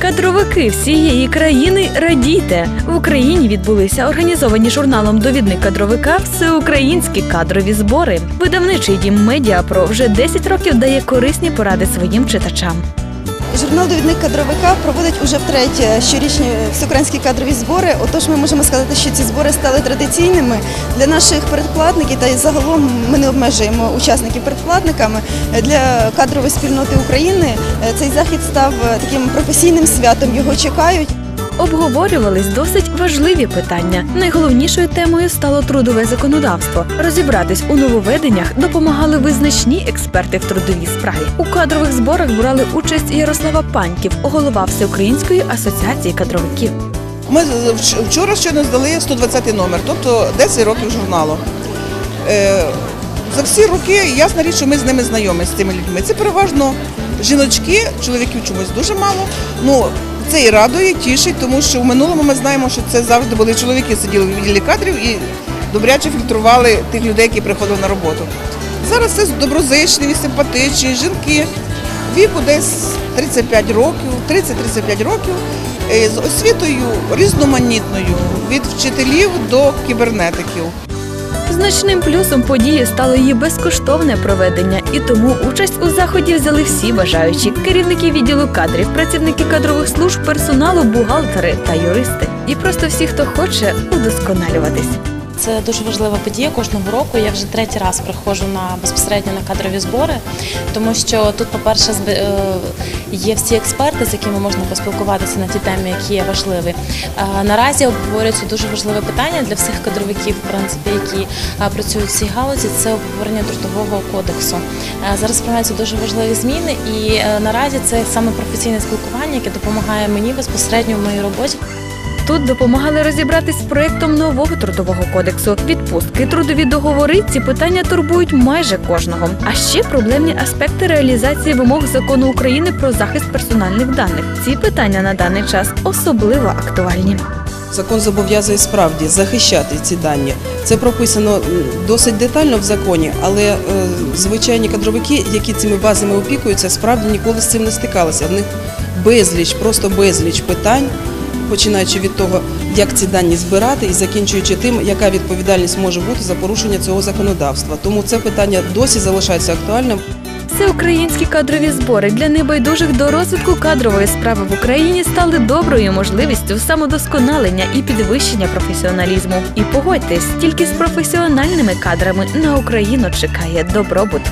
Кадровики всієї країни радійте! В Україні відбулися організовані журналом Довідник кадровика всеукраїнські кадрові збори. Видавничий дім Медіапро вже 10 років дає корисні поради своїм читачам. Журнал Довідник кадровика проводить уже втретє щорічні всеукраїнські кадрові збори. Отож, ми можемо сказати, що ці збори стали традиційними для наших передплатників та й загалом ми не обмежуємо учасників передплатниками. Для кадрової спільноти України е, цей захід став е, таким професійним святом. Його чекають. Обговорювались досить важливі питання. Найголовнішою темою стало трудове законодавство. Розібратись у нововведеннях допомагали визначні експерти в трудовій справі. У кадрових зборах брали участь Ярослава Паньків, голова Всеукраїнської асоціації кадровиків. Ми вч- вчора щойно здали 120 номер, тобто 10 років журналу. Е, За всі роки ясна річ, що ми з ними знайомі з цими людьми. Це переважно жіночки, чоловіків чомусь дуже мало. Ну це і радує, тішить, тому що в минулому ми знаємо, що це завжди були чоловіки, сиділи в відділі кадрів і добряче фільтрували тих людей, які приходили на роботу. Зараз це доброзичливі, симпатичні жінки віку десь 35 років, 30-35 років, е, з освітою різноманітною від вчителів до кібернетиків. Значним плюсом події стало її безкоштовне проведення, і тому участь у заході взяли всі бажаючі керівники відділу кадрів, працівники кадрових служб, персоналу, бухгалтери та юристи. І просто всі, хто хоче удосконалюватись. Це дуже важлива подія кожного року. Я вже третій раз приходжу на безпосередньо на кадрові збори, тому що тут, по-перше, е, є всі експерти, з якими можна поспілкуватися на ті теми, які є важливі. Е, Наразі обговорюється дуже важливе питання для всіх кадровиків, в принципі, які е, працюють в цій галузі. Це обговорення трудового кодексу. Зараз приймаються дуже важливі зміни, і наразі це саме професійне спілкування, яке допомагає мені безпосередньо в моїй роботі. Тут допомагали розібратись з проєктом нового трудового кодексу. Відпустки, трудові договори. Ці питання турбують майже кожного. А ще проблемні аспекти реалізації вимог закону України про захист персональних даних. Ці питання на даний час особливо актуальні. Закон зобов'язує справді захищати ці дані. Це прописано досить детально в законі, але е, звичайні кадровики, які цими базами опікуються, справді ніколи з цим не стикалися. В них безліч, просто безліч питань, починаючи від того, як ці дані збирати, і закінчуючи тим, яка відповідальність може бути за порушення цього законодавства. Тому це питання досі залишається актуальним. Всеукраїнські кадрові збори для небайдужих до розвитку кадрової справи в Україні стали доброю можливістю самодосконалення і підвищення професіоналізму. І погодьтесь, тільки з професіональними кадрами на Україну чекає добробут.